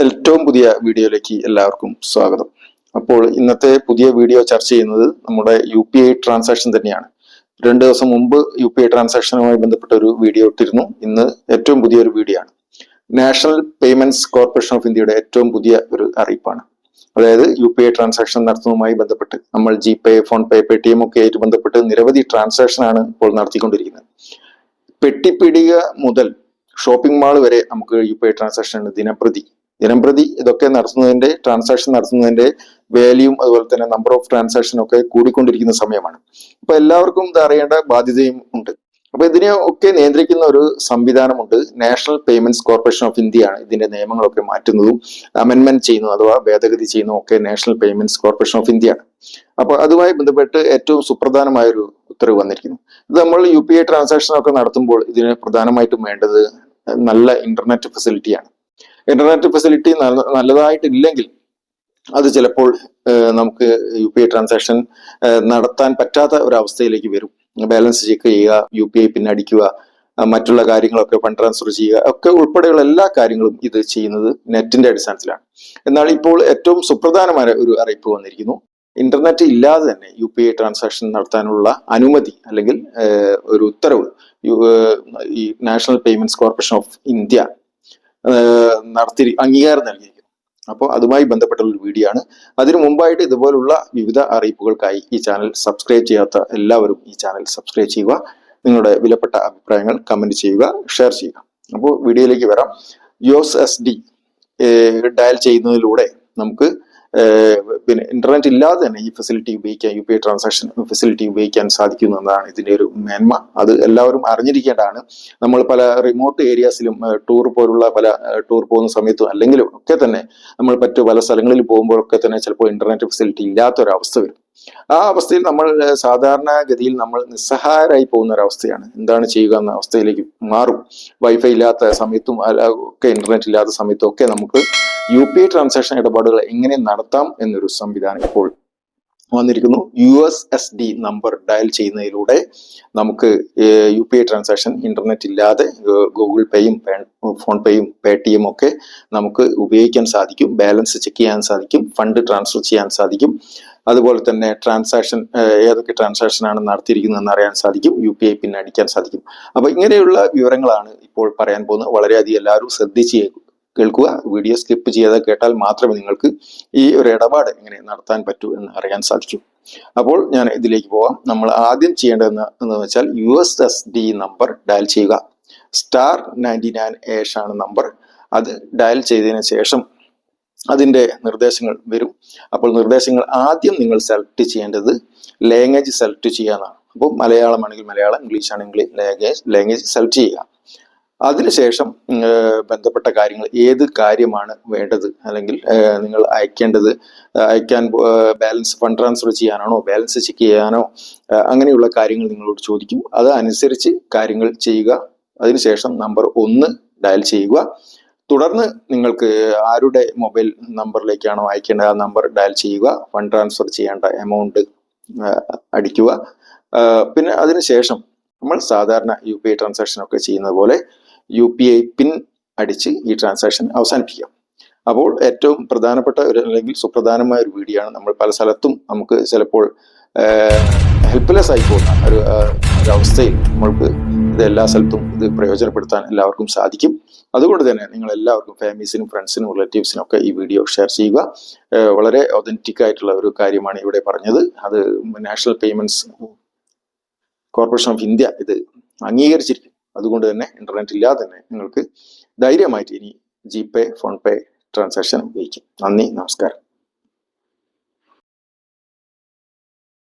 ഏറ്റവും പുതിയ വീഡിയോയിലേക്ക് എല്ലാവർക്കും സ്വാഗതം. അപ്പോൾ ഇന്നത്തെ പുതിയ വീഡിയോ ചർച്ച ചെയ്യുന്നത് നമ്മുടെ യു പി ഐ ട്രാൻസാക്ഷൻ തന്നെയാണ്. രണ്ട് ദിവസം മുമ്പ് യു പി ഐ ട്രാൻസാക്ഷനുമായി ബന്ധപ്പെട്ട ഒരു വീഡിയോ ഇട്ടിരുന്നു. ഇന്ന് ഏറ്റവും പുതിയ ഒരു വീഡിയോ ആണ്. നാഷണൽ പേയ്മെന്റ്സ് കോർപ്പറേഷൻ ഓഫ് ഇന്ത്യയുടെ ഏറ്റവും പുതിയ ഒരു അറിയിപ്പാണ്. അതായത് യു പി ഐ ട്രാൻസാക്ഷൻ നടത്തുന്നതുമായി ബന്ധപ്പെട്ട് നമ്മൾ ജി പേ PhonePe Paytm ഒക്കെ ആയിട്ട് ബന്ധപ്പെട്ട് നിരവധി ട്രാൻസാക്ഷൻ ആണ് ഇപ്പോൾ നടത്തിക്കൊണ്ടിരിക്കുന്നത്. പെട്ടിപ്പിടിക മുതൽ ഷോപ്പിംഗ് മാൾ വരെ നമുക്ക് യു പി ഐ ട്രാൻസാക്ഷൻ ദിനപ്രതി ദിനംപ്രതി ഇതൊക്കെ നടത്തുന്നതിന്റെ ട്രാൻസാക്ഷൻ നടത്തുന്നതിന്റെ വാല്യൂം അതുപോലെ തന്നെ നമ്പർ ഓഫ് ട്രാൻസാക്ഷൻ ഒക്കെ കൂടിക്കൊണ്ടിരിക്കുന്ന സമയമാണ്. അപ്പൊ എല്ലാവർക്കും ഇത് അറിയേണ്ട ബാധ്യതയും ഉണ്ട്. അപ്പൊ ഇതിനെ ഒക്കെ നിയന്ത്രിക്കുന്ന ഒരു സംവിധാനമുണ്ട് നാഷണൽ പേയ്മെന്റ്സ് കോർപ്പറേഷൻ ഓഫ് ഇന്ത്യയാണ് ഇതിന്റെ നിയമങ്ങളൊക്കെ മാറ്റുന്നതും അമെന്റ്മെന്റ് ചെയ്യുന്നതും അഥവാ ഭേദഗതി ചെയ്യുന്നതും ഒക്കെ നാഷണൽ പേയ്മെന്റ്സ് കോർപ്പറേഷൻ ഓഫ് ഇന്ത്യയാണ് അപ്പൊ അതുമായി ബന്ധപ്പെട്ട് ഏറ്റവും സുപ്രധാനമായ ഒരു ഉത്തരവ് വന്നിരിക്കുന്നു. ഇത് നമ്മൾ യു പി ഐ ട്രാൻസാക്ഷൻ ഒക്കെ നടത്തുമ്പോൾ ഇതിന് പ്രധാനമായിട്ടും വേണ്ടത് നല്ല ഇന്റർനെറ്റ് ഫെസിലിറ്റിയാണ് ഇന്റർനെറ്റ് ഫെസിലിറ്റി നല്ലതായിട്ടില്ലെങ്കിൽ അത് ചിലപ്പോൾ നമുക്ക് യു പി ഐ ട്രാൻസാക്ഷൻ നടത്താൻ പറ്റാത്ത ഒരു അവസ്ഥയിലേക്ക് വരും. ബാലൻസ് ചെക്ക് ചെയ്യുക യു പി ഐ പിന്നെ അടിക്കുക മറ്റുള്ള കാര്യങ്ങളൊക്കെ ഫണ്ട് ട്രാൻസ്ഫർ ചെയ്യുക ഒക്കെ ഉൾപ്പെടെയുള്ള എല്ലാ കാര്യങ്ങളും ഇത് ചെയ്യുന്നത് നെറ്റിന്റെ അടിസ്ഥാനത്തിലാണ്. എന്നാൽ ഇപ്പോൾ ഏറ്റവും സുപ്രധാനമായ ഒരു അറിയിപ്പ് വന്നിരിക്കുന്നു. ഇന്റർനെറ്റ് ഇല്ലാതെ തന്നെ യു പി ഐ ട്രാൻസാക്ഷൻ നടത്താനുള്ള അനുമതി അല്ലെങ്കിൽ ഒരു ഉത്തരവ് ഈ National Payments Corporation of India നടത്തി അംഗീകാരം നൽകിയിരിക്കുന്നു. അപ്പോൾ അതുമായി ബന്ധപ്പെട്ടുള്ള ഒരു വീഡിയോ ആണ്. അതിനു മുമ്പായിട്ട് ഇതുപോലുള്ള വിവിധ അറിയിപ്പുകൾക്കായി ഈ ചാനൽ സബ്സ്ക്രൈബ് ചെയ്യാത്ത എല്ലാവരും ഈ ചാനൽ സബ്സ്ക്രൈബ് ചെയ്യുക. നിങ്ങളുടെ വിലപ്പെട്ട അഭിപ്രായങ്ങൾ കമന്റ് ചെയ്യുക ഷെയർ ചെയ്യുക. അപ്പോൾ വീഡിയോയിലേക്ക് വരാം. യോസ് എസ് ഡി ഡയൽ ചെയ്യുന്നതിലൂടെ നമുക്ക് പിന്നെ ഇന്റർനെറ്റ് ഇല്ലാതെ തന്നെ ഈ ഫെസിലിറ്റി ഉപയോഗിക്കാൻ U P I transaction facility ഉപയോഗിക്കാൻ സാധിക്കുന്നു എന്നതാണ് ഇതിന്റെ ഒരു മേന്മ. അത് എല്ലാവരും അറിഞ്ഞിരിക്കേണ്ടതാണ്. നമ്മൾ പല റിമോട്ട് ഏരിയാസിലും ടൂർ പോലുള്ള പല ടൂർ പോകുന്ന സമയത്തും അല്ലെങ്കിലും ഒക്കെ തന്നെ നമ്മൾ മറ്റു പല സ്ഥലങ്ങളിൽ പോകുമ്പോഴൊക്കെ തന്നെ ചിലപ്പോൾ ഇന്റർനെറ്റ് ഫെസിലിറ്റി ഇല്ലാത്ത ഒരു അവസ്ഥ വരും. ആ അവസ്ഥയിൽ നമ്മൾ സാധാരണ സാധാരണഗതിയിൽ നമ്മൾ നിസ്സഹായരായി പോകുന്ന ഒരു അവസ്ഥയാണ് എന്താണ് ചെയ്യുക എന്ന അവസ്ഥയിലേക്ക് മാറും. വൈഫൈ ഇല്ലാത്ത സമയത്തും ഒക്കെ ഇന്റർനെറ്റ് ഇല്ലാത്ത സമയത്തും ഒക്കെ നമുക്ക് യു പി ഐ ട്രാൻസാക്ഷൻ ഇടപാടുകൾ എങ്ങനെ നടത്താം എന്നൊരു സംവിധാനം ഇപ്പോൾ വന്നിരിക്കുന്നു. U S S D number dial ചെയ്യുന്നതിലൂടെ നമുക്ക് U P I transaction internet ഇല്ലാതെ ഗൂഗിൾ പേയും ഫോൺ പേയും പേ ടി എം ഒക്കെ നമുക്ക് ഉപയോഗിക്കാൻ സാധിക്കും. ബാലൻസ് ചെക്ക് ചെയ്യാൻ സാധിക്കും. ഫണ്ട് ട്രാൻസ്ഫർ ചെയ്യാൻ സാധിക്കും. അതുപോലെ തന്നെ ട്രാൻസാക്ഷൻ ഏതൊക്കെ ട്രാൻസാക്ഷൻ ആണ് നടത്തിയിരിക്കുന്നതെന്ന് അറിയാൻ സാധിക്കും. യു പി ഐ പിൻ അടിക്കാൻ സാധിക്കും. അപ്പൊ ഇങ്ങനെയുള്ള വിവരങ്ങളാണ് ഇപ്പോൾ പറയാൻ പോകുന്നത്. വളരെയധികം എല്ലാവരും ശ്രദ്ധിച്ച് കേൾക്കുക വീഡിയോ സ്കിപ്പ് ചെയ്യാതെ കേട്ടാൽ മാത്രമേ നിങ്ങൾക്ക് ഈ ഒരു ഇടപാട് എങ്ങനെ നടത്താൻ പറ്റൂ എന്ന് അറിയാൻ സാധിക്കൂ. അപ്പോൾ ഞാൻ ഇതിലേക്ക് പോവാം. നമ്മൾ ആദ്യം ചെയ്യേണ്ടതെന്ന് എന്ന് വെച്ചാൽ U S S D number dial ചെയ്യുക. സ്റ്റാർ നയന്റി നയൻ ഏഷ് ആണ് നമ്പർ അത് ഡയൽ ചെയ്തതിന് ശേഷം അതിന്റെ നിർദ്ദേശങ്ങൾ വരും. അപ്പോൾ നിർദ്ദേശങ്ങൾ ആദ്യം നിങ്ങൾ സെലക്ട് ചെയ്യേണ്ടത് ലാംഗ്വേജ് സെലക്ട് ചെയ്യാന്നാണ് അപ്പോൾ മലയാളം ആണെങ്കിൽ മലയാളം ഇംഗ്ലീഷ് ആണെങ്കിൽ ലാംഗ്വേജ് ലാംഗ്വേജ് സെലക്ട് ചെയ്യുക. അതിനുശേഷം ബന്ധപ്പെട്ട കാര്യങ്ങൾ ഏത് കാര്യമാണ് വേണ്ടത്? അല്ലെങ്കിൽ നിങ്ങൾ അയക്കേണ്ടത് അയക്കാൻ ബാലൻസ് ഫണ്ട് ട്രാൻസ്ഫർ ചെയ്യാനാണോ ബാലൻസ് ചെക്ക് ചെയ്യാനോ അങ്ങനെയുള്ള കാര്യങ്ങൾ നിങ്ങളോട് ചോദിക്കും. അത് അനുസരിച്ച് കാര്യങ്ങൾ ചെയ്യുക. അതിനുശേഷം നമ്പർ ഒന്ന് ഡയൽ ചെയ്യുക. തുടർന്ന് നിങ്ങൾക്ക് ആരുടെ മൊബൈൽ നമ്പറിലേക്കാണോ അയക്കേണ്ടത് ആ നമ്പർ ഡയൽ ചെയ്യുക. ഫണ്ട് ട്രാൻസ്ഫർ ചെയ്യേണ്ട എമൗണ്ട് അടിക്കുക. പിന്നെ അതിനുശേഷം നമ്മൾ സാധാരണ യു പി ഐ ട്രാൻസാക്ഷൻ ഒക്കെ ചെയ്യുന്നത് പോലെ യു പി ഐ പിൻ അടിച്ച് ഈ ട്രാൻസാക്ഷൻ അവസാനിപ്പിക്കാം. അപ്പോൾ ഏറ്റവും പ്രധാനപ്പെട്ട ഒരു അല്ലെങ്കിൽ സുപ്രധാനമായ ഒരു വീഡിയോ നമ്മൾ പല സ്ഥലത്തും നമുക്ക് ചിലപ്പോൾ ഹെൽപ്ലെസ് ആയി പോകുന്ന ഒരു അവസ്ഥയിൽ നമ്മൾക്ക് ഇത് എല്ലാ സ്ഥലത്തും ഇത് പ്രയോജനപ്പെടുത്താൻ എല്ലാവർക്കും സാധിക്കും. അതുകൊണ്ട് തന്നെ നിങ്ങൾ എല്ലാവർക്കും ഫാമിലീസിനും ഫ്രണ്ട്സിനും റിലേറ്റീവ്സിനും ഒക്കെ ഈ വീഡിയോ ഷെയർ ചെയ്യുക. വളരെ ഒതന്റിക് ആയിട്ടുള്ള ഒരു കാര്യമാണ് ഇവിടെ പറഞ്ഞത്. അത് National Payments Corporation of India ഇത് അംഗീകരിച്ചിരിക്കും അതുകൊണ്ട് തന്നെ ഇന്റർനെറ്റ് ഇല്ലാതെ തന്നെ നിങ്ങൾക്ക് ധൈര്യമായിട്ട് ഇനി ജി പേ ഫോൺ പേ ട്രാൻസാക്ഷൻ ഉപയോഗിക്കും. നന്ദി നമസ്കാരം.